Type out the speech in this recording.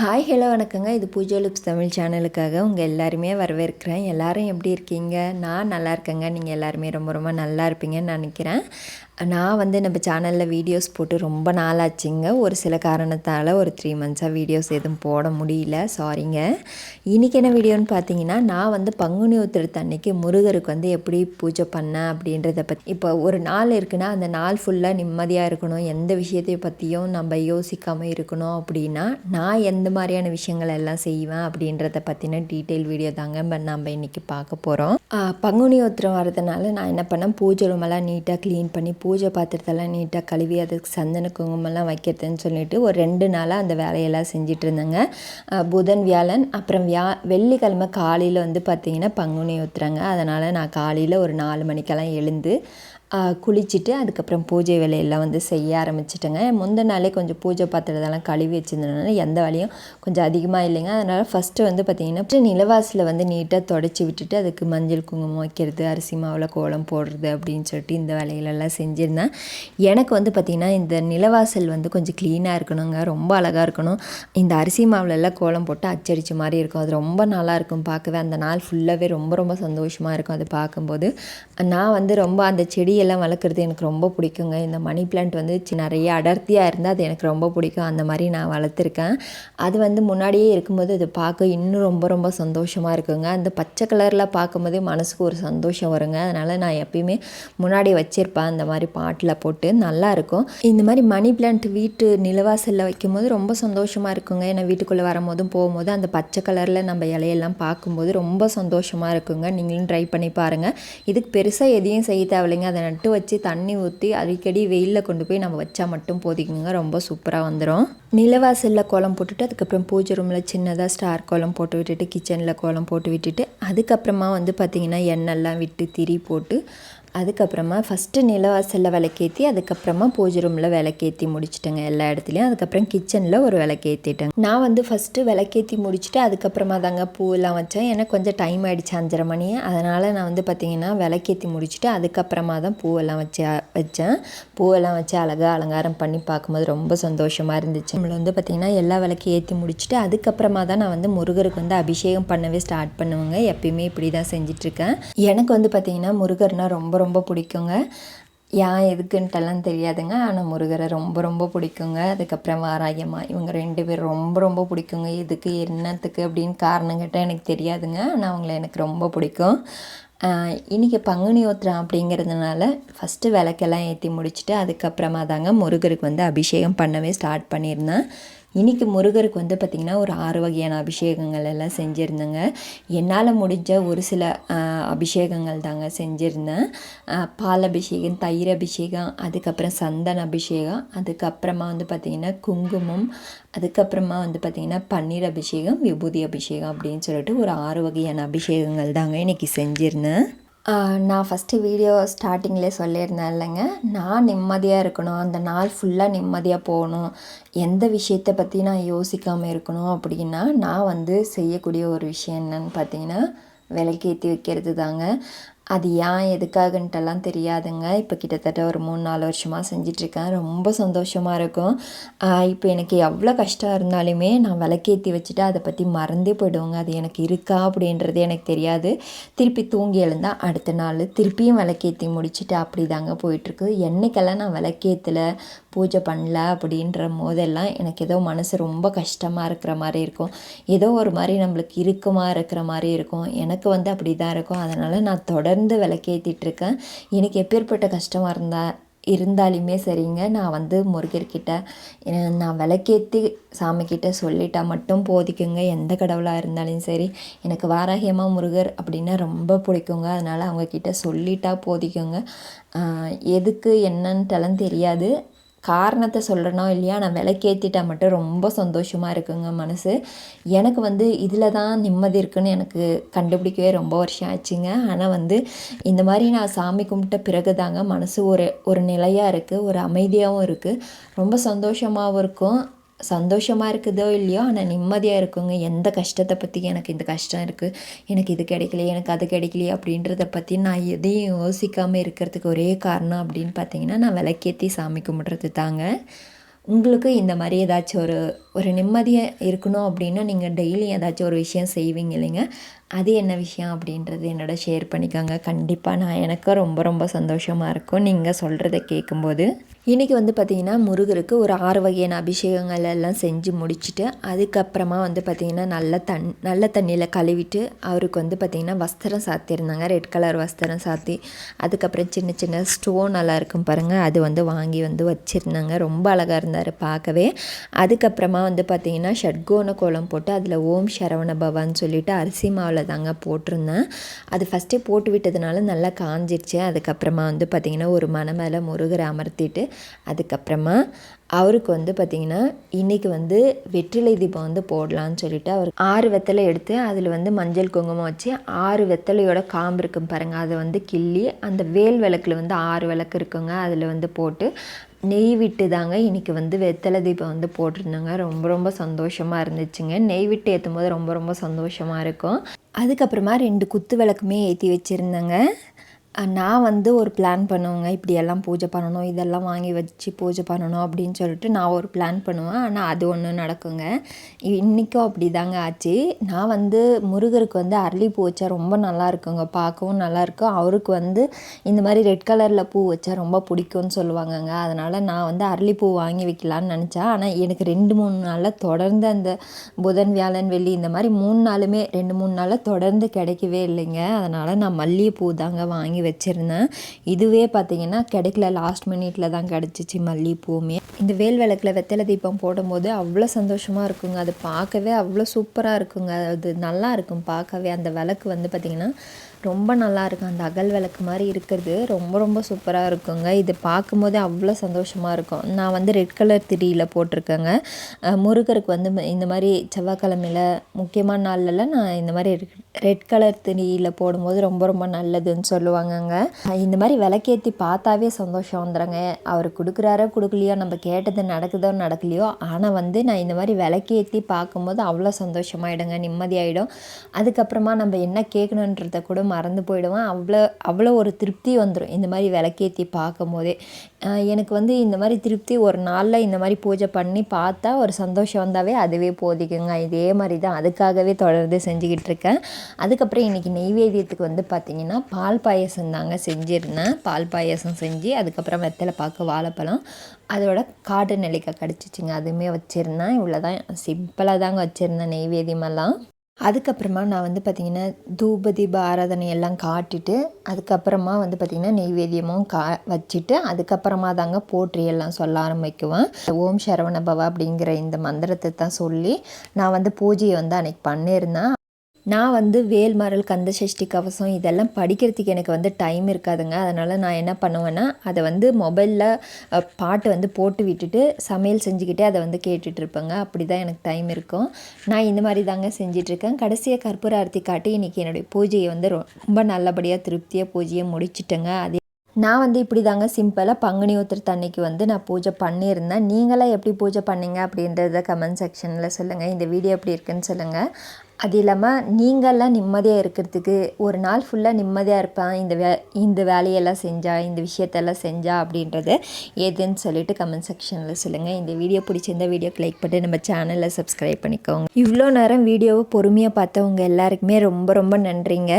Hi hello வணக்கங்க. இது பூஜா லுப்ஸ் தமிழ் சேனலுக்காக உங்கள் எல்லாருமே வரவேற்கிறேன். எல்லாரும் எப்படி இருக்கீங்க? நான் நல்லா இருக்கேங்க. நீங்கள் எல்லாருமே ரொம்ப ரொம்ப நல்லா இருப்பீங்கன்னு நினைக்கிறேன். நான் வந்து நம்ம சேனலில் வீடியோஸ் போட்டு ரொம்ப நாளாச்சுங்க. ஒரு சில காரணத்தால் ஒரு த்ரீ மந்த்ஸாக வீடியோஸ் எதுவும் போட முடியல. சாரிங்க இன்றைக்கி என்ன வீடியோன்னு பார்த்தீங்கன்னா நான் வந்து பங்குனி உத்திரத்து அன்னைக்கு முருகருக்கு வந்து எப்படி பூஜை பண்ணேன் அப்படின்றத பற்றி இப்போ ஒரு நாள் இருக்குன்னா அந்த நாள் ஃபுல்லாக நிம்மதியாக இருக்கணும். எந்த விஷயத்தை பற்றியும் நம்ம யோசிக்காமல் இருக்கணும் அப்படின்னா நான் எந்த மாதிரியான விஷயங்கள் எல்லாம் செய்வேன் அப்படின்றத பற்றின டீட்டெயில் வீடியோ தாங்க நம்ம இன்றைக்கி பார்க்க போகிறோம் பங்குனி உத்திரம் வரதுனால நான் என்ன பண்ணேன்? பூஜை ரூமெல்லாம் நீட்டாக க்ளீன் பண்ணி பூ பூஜை பாத்திரத்தெல்லாம் நீட்டாக கழுவி அதுக்கு சந்தன குங்குமம்லாம் வைக்கிறதுன்னு சொல்லிட்டு ஒரு ரெண்டு நாளாக அந்த வேலையெல்லாம் செஞ்சிட்டு இருந்தேங்க புதன் வியாழன் அப்புறம் வியா வெள்ளிக்கிழமை காலையில் வந்து பார்த்திங்கன்னா பங்குனி ஊற்றுறாங்க அதனால் நான் காலையில் ஒரு நாலு மணிக்கெல்லாம் எழுந்து குளிச்சுட்டு அதுக்கப்புறம் பூஜை வேலையெல்லாம் வந்து செய்ய ஆரம்பிச்சிட்டேங்க. முந்தின நாளே கொஞ்சம் பூஜை பாத்திரத்தெல்லாம் கழுவி வச்சிருந்ததுனால எந்த வேலையும் கொஞ்சம் அதிகமாக இல்லைங்க. அதனால் ஃபஸ்ட்டு வந்து பார்த்திங்கன்னா நிலவாசில் வந்து நீட்டாக தொடச்சி விட்டுட்டு அதுக்கு மஞ்சள் குங்குமம் வைக்கிறது அரிசி மாவில் கோலம் போடுறது அப்படின்னு சொல்லிட்டு இந்த வேலைகளெல்லாம் செஞ்சுருந்தேன். எனக்கு வந்து பார்த்திங்கன்னா இந்த நிலவாசல் வந்து கொஞ்சம் க்ளீனாக இருக்கணுங்க. ரொம்ப அழகாக இருக்கணும். இந்த அரிசி மாவுலெல்லாம் கோலம் போட்டு அச்சடிச்ச மாதிரி இருக்கும். அது ரொம்ப நல்லா இருக்கும் பார்க்கவே. அந்த நாள் ஃபுல்லாகவே ரொம்ப ரொம்ப சந்தோஷமாக இருக்கும் அது பார்க்கும்போது. நான் வந்து ரொம்ப அந்த செடியெல்லாம் வளர்க்குறது எனக்கு ரொம்ப பிடிக்குங்க. இந்த மணி பிளான்ட் வந்து சி- நிறைய அடர்த்தியாக இருந்தால் அது எனக்கு ரொம்ப பிடிக்கும். அந்த மாதிரி நான் வளர்த்துருக்கேன். அது வந்து முன்னாடியே இருக்கும்போது அது பார்க்க இன்னும் ரொம்ப ரொம்ப சந்தோஷமாக இருக்குங்க. அந்த பச்சை கலரில் பார்க்கும்போதே மனசுக்கு ஒரு சந்தோஷம் வருங்க. அதனால் நான் எப்பயுமே முன்னாடி வச்சுருப்பேன். அந்த மாதிரி பாட்டில் போட்டு நல்லாயிருக்கும் இந்த மாதிரி மணி பிளான்ட் வீட்டு நிலவாசலில் வைக்கும்போது ரொம்ப சந்தோஷமாக இருக்குங்க. ஏன்னா வீட்டுக்குள்ளே வரும்போதும் போகும்போது அந்த பச்சை கலரில் நம்ம இலையெல்லாம் பார்க்கும்போது ரொம்ப சந்தோஷமாக இருக்குங்க. நீங்களும் ட்ரை பண்ணி பாருங்கள் இதுக்கு பெருசாக எதையும் செய்ய தேவையில்லைங்க. அதை நட்டு வச்சு தண்ணி ஊற்றி அடிக்கடி வெயிலில் கொண்டு போய் நம்ம வச்சா மட்டும் போதிக்குங்க ரொம்ப சூப்பராக வந்துடும் நிலவாசலில் கோலம் போட்டுட்டு அதுக்கப்புறம் பூஜை ரூமில் சின்னதாக ஸ்டார் கோலம் போட்டு விட்டுட்டு கிச்சனில் கோலம் போட்டு விட்டுட்டு அதுக்கப்புறமா வந்து பார்த்திங்கன்னா எண்ணெய்லாம் விட்டு திரி போட்டு அதுக்கப்புறமா ஃபஸ்ட்டு நிலவாசலில் விளக்கேற்றி அதுக்கப்புறமா பூஜை ரூமில் விளக்கேற்றி முடிச்சிட்டேங்க எல்லா இடத்துலையும். அதுக்கப்புறம் கிச்சனில் ஒரு விளக்கேற்றிட்டேங்க நான் வந்து ஃபஸ்ட்டு விளக்கேற்றி முடிச்சுட்டு அதுக்கப்புறமா தாங்க பூவெல்லாம் வச்சேன். எனக்கு கொஞ்சம் டைம் ஆகிடுச்சு அஞ்சரை மணி. அதனால் நான் வந்து பார்த்திங்கன்னா விளக்கேற்றி முடிச்சுட்டு அதுக்கப்புறமா தான் பூவெல்லாம் வச்சு வச்சேன். பூவெல்லாம் வச்சு அழகாக அலங்காரம் பண்ணி பார்க்கும்போது ரொம்ப சந்தோஷமாக இருந்துச்சு. நம்மள வந்து பார்த்திங்கன்னா எல்லா விளக்கையும் ஏற்றி முடிச்சுட்டு அதுக்கப்புறமா தான் நான் வந்து முருகருக்கு வந்து அபிஷேகம் பண்ணவே ஸ்டார்ட் பண்ணுவேங்க. எப்பயுமே இப்படி தான் செஞ்சிட்ருக்கேன் எனக்கு வந்து பார்த்திங்கன்னா முருகர்னால் ரொம்ப ரொம்ப பிடிக்குங்க. ஏன் எதுக்குன்ட்டெல்லாம் தெரியாதுங்க. ஆனால் முருகரை ரொம்ப ரொம்ப பிடிக்குங்க. அதுக்கப்புறம் வாராயம்மா இவங்க ரெண்டு பேரும் ரொம்ப ரொம்ப பிடிக்குங்க. எதுக்கு என்னத்துக்கு அப்படின்னு காரணம் கேட்டால் எனக்கு தெரியாதுங்க. ஆனால் அவங்கள எனக்கு ரொம்ப பிடிக்கும். இன்றைக்கி பங்குனி உத்திரம் அப்படிங்கிறதுனால ஃபஸ்ட்டு விளக்கெல்லாம் ஏற்றி முடிச்சுட்டு அதுக்கப்புறமா தாங்க முருகருக்கு வந்து அபிஷேகம் பண்ணவே ஸ்டார்ட் பண்ணியிருந்தேன். இன்றைக்கி முருகருக்கு வந்து பார்த்திங்கன்னா ஒரு ஆறு வகையான அபிஷேகங்கள் எல்லாம் செஞ்சுருந்தேங்க. என்னால் முடிஞ்ச ஒரு சில அபிஷேகங்கள் தாங்க செஞ்சுருந்தேன். பால் அபிஷேகம் தயிர் அபிஷேகம் அதுக்கப்புறம் சந்தன அபிஷேகம் அதுக்கப்புறமா வந்து பார்த்திங்கன்னா குங்குமம் அதுக்கப்புறமா வந்து பார்த்திங்கன்னா பன்னீர் அபிஷேகம் விபூதி அபிஷேகம் அப்படின்னு சொல்லிட்டு ஒரு ஆறு வகையான அபிஷேகங்கள் தாங்க இன்றைக்கி செஞ்சுருந்தேன். நான் ஃபஸ்ட்டு வீடியோ ஸ்டார்டிங்லேயே சொல்லியிருந்தேன் இல்லைங்க. நான் நிம்மதியாக இருக்கணும். அந்த நாள் ஃபுல்லாக நிம்மதியாக போகணும். எந்த விஷயத்தை பற்றி நான் யோசிக்காமல் இருக்கணும் அப்படின்னா நான் வந்து செய்யக்கூடிய ஒரு விஷயம் என்னன்னு பார்த்தீங்கன்னா விளக்கேற்றி வைக்கிறது தாங்க அது ஏன் எதுக்காகன்ட்டெல்லாம் தெரியாதுங்க. இப்போ கிட்டத்தட்ட ஒரு மூணு நாலு வருஷமாக செஞ்சிட்ருக்கேன். ரொம்ப சந்தோஷமாக இருக்கும். இப்போ எனக்கு எவ்வளோ கஷ்டம் இருந்தாலுமே நான் விளக்கேற்றி வச்சுட்டு அதை பற்றி மறந்தே போயிடுவோங்க. அது எனக்கு இருக்கா அப்படின்றது எனக்கு தெரியாது. திருப்பி தூங்கி எழுந்தால் அடுத்த நாள் திருப்பியும் விளக்கேற்றி முடிச்சுட்டு அப்படி தாங்க போயிட்டுருக்கு என்னைக்கெல்லாம் நான் விளக்கேற்றல பூஜை பண்ணல அப்படின்ற போதெல்லாம் எனக்கு ஏதோ மனசு ரொம்ப கஷ்டமாக இருக்கிற மாதிரி இருக்கும். ஏதோ ஒரு மாதிரி நம்மளுக்கு இறுக்கமாக இருக்கிற மாதிரி இருக்கும். எனக்கு வந்து அப்படி தான் இருக்கும். அதனால் நான் தொடர்ந்து விளக்கேற்றிட்டுருக்கேன் எனக்கு எப்பேற்பட்ட கஷ்டமாக இருந்தால் இருந்தாலுமே சரிங்க. நான் வந்து முருகர்கிட்ட நான் விளக்கேற்றி சாமிக்கிட்ட சொல்லிட்டா மட்டும் போதிக்குங்க. எந்த கடவுளாக இருந்தாலும் சரி. எனக்கு வாராகியமாக முருகர் அப்படின்னா ரொம்ப பிடிக்குங்க. அதனால் அவங்கக்கிட்ட சொல்லிட்டா போதிக்குங்க. எதுக்கு என்னன்ட்டெல்லாம் தெரியாது. காரணத்தை சொல்கிறனோ இல்லையா? நான் விளக்கேற்றிட்டா மட்டும் ரொம்ப சந்தோஷமாக இருக்குங்க மனசு. எனக்கு வந்து இதில் தான் நிம்மதி இருக்குன்னு எனக்கு கண்டுபிடிக்கவே ரொம்ப வருஷம் ஆச்சுங்க. ஆனால் வந்து இந்த மாதிரி நான் சாமி கும்பிட்ட பிறகு தாங்க மனசு ஒரு ஒரு நிலையாக இருக்குது ஒரு அமைதியாகவும் இருக்குது ரொம்ப சந்தோஷமாகவும் இருக்கும். சந்தோஷமாக இருக்குதோ இல்லையோ ஆனால் நிம்மதியாக இருக்குங்க. எந்த கஷ்டத்தை பற்றி எனக்கு இந்த கஷ்டம் இருக்குது எனக்கு இது கிடைக்கலையே எனக்கு அது கிடைக்கலையே அப்படின்றத பற்றி நான் எதையும் யோசிக்காமல் இருக்கிறதுக்கு ஒரே காரணம் அப்படின்னு பார்த்தீங்கன்னா நான் விளக்கேற்றி சாமி கும்பிட்றது தாங்க. உங்களுக்கு இந்த மாதிரி ஏதாச்சும் ஒரு ஒரு நிம்மதியாக இருக்கணும் அப்படின்னா நீங்கள் டெய்லி ஏதாச்சும் ஒரு விஷயம் செய்வீங்க இல்லைங்க? அது என்ன விஷயம் அப்படின்றது என்னோட ஷேர் பண்ணிக்கோங்க. கண்டிப்பாக நான் எனக்கு ரொம்ப ரொம்ப சந்தோஷமாக இருக்கும். நீங்கள் சொல்கிறத கேட்கும்போது இன்றைக்கி வந்து பார்த்திங்கன்னா முருகருக்கு ஒரு ஆறு வகையான அபிஷேகங்கள் எல்லாம் செஞ்சு முடிச்சுட்டு அதுக்கப்புறமா வந்து பார்த்திங்கன்னா நல்ல தண் நல்ல தண்ணியில் கழுவிட்டு அவருக்கு வந்து பார்த்திங்கன்னா வஸ்திரம் சாத்தியிருந்தாங்க. ரெட் கலர் வஸ்திரம் சாத்தி அதுக்கப்புறம் சின்ன சின்ன ஸ்டோன் எல்லாம் இருக்கும் பாருங்கள் அது வந்து வாங்கி வந்து வச்சுருந்தாங்க. ரொம்ப அழகாக இருந்தார் பார்க்கவே. அதுக்கப்புறமா வந்து பார்த்திங்கன்னா ஷட்கோண கோலம் போட்டு அதில் ஓம் சரவண பவான்னு சொல்லிட்டு அரிசி மாவில் தாங்க போட்டிருந்தேன். அது ஃபஸ்ட்டே போட்டு விட்டதுனால நல்லா காஞ்சிருச்சு. அதுக்கப்புறமா வந்து பார்த்திங்கன்னா ஒரு மன மேலே முருகரை அமர்த்திட்டு அதுக்கப்புறமா அவருக்கு வந்து பார்த்திங்கன்னா இன்றைக்கி வந்து வெற்றிலை தீபம் வந்து போடலான்னு சொல்லிட்டு அவர் ஆறு வெத்தலை எடுத்து அதில் வந்து மஞ்சள் குங்குமம் வச்சு ஆறு வெத்தலையோட காம்பு இருக்கும் பாருங்கள் அதை வந்து கிள்ளி அந்த வேல் விளக்கில் வந்து ஆறு விளக்கு இருக்குங்க அதில் வந்து போட்டு நெய் விட்டு தாங்க இன்றைக்கி வந்து வெத்தலை தீபம் வந்து போட்டிருந்தாங்க. ரொம்ப ரொம்ப சந்தோஷமாக இருந்துச்சுங்க. நெய் விட்டு ஏற்றும் போது ரொம்ப ரொம்ப சந்தோஷமாக இருக்கும். அதுக்கப்புறமா ரெண்டு குத்து விளக்குமே ஏற்றி வச்சுருந்தேங்க. நான் வந்து ஒரு பிளான் பண்ணுவேங்க. இப்படியெல்லாம் பூஜை பண்ணணும் இதெல்லாம் வாங்கி வச்சு பூஜை பண்ணணும் அப்படின்னு சொல்லிட்டு நான் ஒரு பிளான் பண்ணுவேன். ஆனால் அது ஒன்று நடக்குங்க. இன்றைக்கும் அப்படி தாங்க ஆச்சு. நான் வந்து முருகருக்கு வந்து அரளிப்பூ வச்சா ரொம்ப நல்லா இருக்குங்க. பார்க்கவும் நல்லாயிருக்கும் அவருக்கு வந்து இந்த மாதிரி ரெட் கலரில் பூ வச்சா ரொம்ப பிடிக்கும்னு சொல்லுவாங்கங்க. அதனால் நான் வந்து அரளிப்பூ வாங்கி வைக்கலான்னு நினச்சேன். ஆனால் எனக்கு ரெண்டு மூணு நாளில் தொடர்ந்து அந்த புதன் வியாழன் வெள்ளி இந்த மாதிரி மூணு நாளுமே ரெண்டு மூணு நாளில் தொடர்ந்து கிடைக்கவே இல்லைங்க. அதனால் நான் மல்லிகைப்பூ தாங்க வாங்கி வச்சுருந்தேன். இதுவே பார்த்திங்கன்னா கிடைக்கல. லாஸ்ட் மினிட்ல தான் கிடச்சிச்சு மல்லிகைப்பூவுமே இந்த வேல் விளக்கில் வெத்தலை தீபம் போடும்போது அவ்வளோ சந்தோஷமாக இருக்குங்க. அது பார்க்கவே அவ்வளோ சூப்பராக இருக்குங்க. அது நல்லா இருக்கும் பார்க்கவே. அந்த விளக்கு வந்து பார்த்திங்கன்னா ரொம்ப நல்லா இருக்கும் அந்த அகல் விளக்கு மாதிரி இருக்கிறது ரொம்ப ரொம்ப சூப்பராக இருக்குங்க. இது பார்க்கும்போதே அவ்வளோ சந்தோஷமாக இருக்கும். நான் வந்து ரெட் கலர் திரியில் போட்டிருக்கேங்க. முருகருக்கு வந்து இந்த மாதிரி செவ்வாய்க்கிழமையில் முக்கியமான நாள்லலாம் நான் இந்த மாதிரி ரெட் கலர் திரியில் போடும்போது ரொம்ப ரொம்ப நல்லதுன்னு சொல்லுவாங்கங்க. இந்த மாதிரி விளக்கேற்றி பார்த்தாவே சந்தோஷம் வந்துடுங்க அவர் கொடுக்குறாரோ கொடுக்கலையோ நம்ம கேட்டது நடக்குதோ நடக்கலையோ ஆனால் வந்து நான் இந்த மாதிரி விளக்கேற்றி பார்க்கும்போது அவ்வளோ சந்தோஷமாயிடுங்க. நிம்மதியாயிடும். அதுக்கப்புறமா நம்ம என்ன கேட்கணுன்றத கூட மறந்து போயிடுவேன். அவ்வளோ அவ்வளோ ஒரு திருப்தி வந்துடும் இந்த மாதிரி விளக்கேற்றி பார்க்கும் போதே எனக்கு வந்து இந்த மாதிரி திருப்தி ஒரு நாளில் இந்த மாதிரி பூஜை பண்ணி பார்த்தா ஒரு சந்தோஷம் வந்தாவே அதுவே போதிக்குங்க. இதே மாதிரி தான். அதுக்காகவே தொடர்ந்து செஞ்சுக்கிட்டு இருக்கேன். அதுக்கப்புறம் இன்றைக்கி நெய்வேத்தியத்துக்கு வந்து பார்த்திங்கன்னா பால் பாயசம் தாங்க செஞ்சுருந்தேன். பால் பாயசம் செஞ்சு அதுக்கப்புறம் வெத்தலை பார்க்க வாழைப்பழம் அதோட காட்டு நெல்லிக்காய் கிடச்சிச்சிங்க. அதுவுமே வச்சுருந்தேன். இவ்வளோ தான் சிம்பிளாக தாங்க வச்சுருந்தேன் நெய்வேதியமெல்லாம் அதுக்கப்புறமா நான் வந்து பார்த்திங்கன்னா தூப தீப ஆராதனை எல்லாம் காட்டிட்டு அதுக்கப்புறமா வந்து பார்த்திங்கன்னா நெய்வேத்தியமும் கா வச்சுட்டு அதுக்கப்புறமா தாங்க போற்றி எல்லாம் சொல்ல ஆரம்பிக்குவேன். ஓம் சரவண பவா அப்படிங்கிற இந்த மந்திரத்தை தான் சொல்லி நான் வந்து பூஜையை வந்து அன்றைக்கி பண்ணியிருந்தேன். நான் வந்து வேல்மாறல் கந்த சஷ்டி கவசம் இதெல்லாம் படிக்கிறதுக்கு எனக்கு வந்து டைம் இருக்காதுங்க. அதனால் நான் என்ன பண்ணுவேன்னா அதை வந்து மொபைலில் பாட்டு வந்து போட்டு விட்டுட்டு சமையல் செஞ்சுக்கிட்டே அதை வந்து கேட்டுட்ருப்பேங்க அப்படி தான் எனக்கு டைம் இருக்கும். நான் இந்த மாதிரி தாங்க செஞ்சிட்ருக்கேன் கடைசியாக கற்பூர ஆரத்தி காட்டி இன்றைக்கி என்னுடைய பூஜையை வந்து ரொம்ப நல்லபடியாக திருப்தியாக பூஜையை முடிச்சிட்டேங்க. அதே நான் வந்து இப்படி தாங்க சிம்பிளாக பங்குனி உத்திர தண்ணிக்கு வந்து நான் பூஜை பண்ணியிருந்தேன். நீங்களாம் எப்படி பூஜை பண்ணீங்க அப்படின்றத கமெண்ட் செக்ஷனில் சொல்லுங்கள் இந்த வீடியோ எப்படி இருக்குன்னு சொல்லுங்கள் அது இல்லாமல் நீங்கள்லாம் நிம்மதியாக இருக்கிறதுக்கு ஒரு நாள் ஃபுல்லாக நிம்மதியாக இருப்பேன் இந்த வே இந்த வேலையெல்லாம் செஞ்சா இந்த விஷயத்தெல்லாம் செஞ்சா அப்படின்றத எதுன்னு சொல்லிட்டு கமெண்ட் செக்ஷனில் சொல்லுங்கள் இந்த வீடியோ பிடிச்சிருந்தா வீடியோக்கு லைக் பண்ணி நம்ம சேனலில் சப்ஸ்கிரைப் பண்ணிக்கோங்க. இவ்வளோ நேரம் வீடியோவை பொறுமையாக பார்த்தவங்க எல்லாருக்குமே ரொம்ப ரொம்ப நன்றிங்க.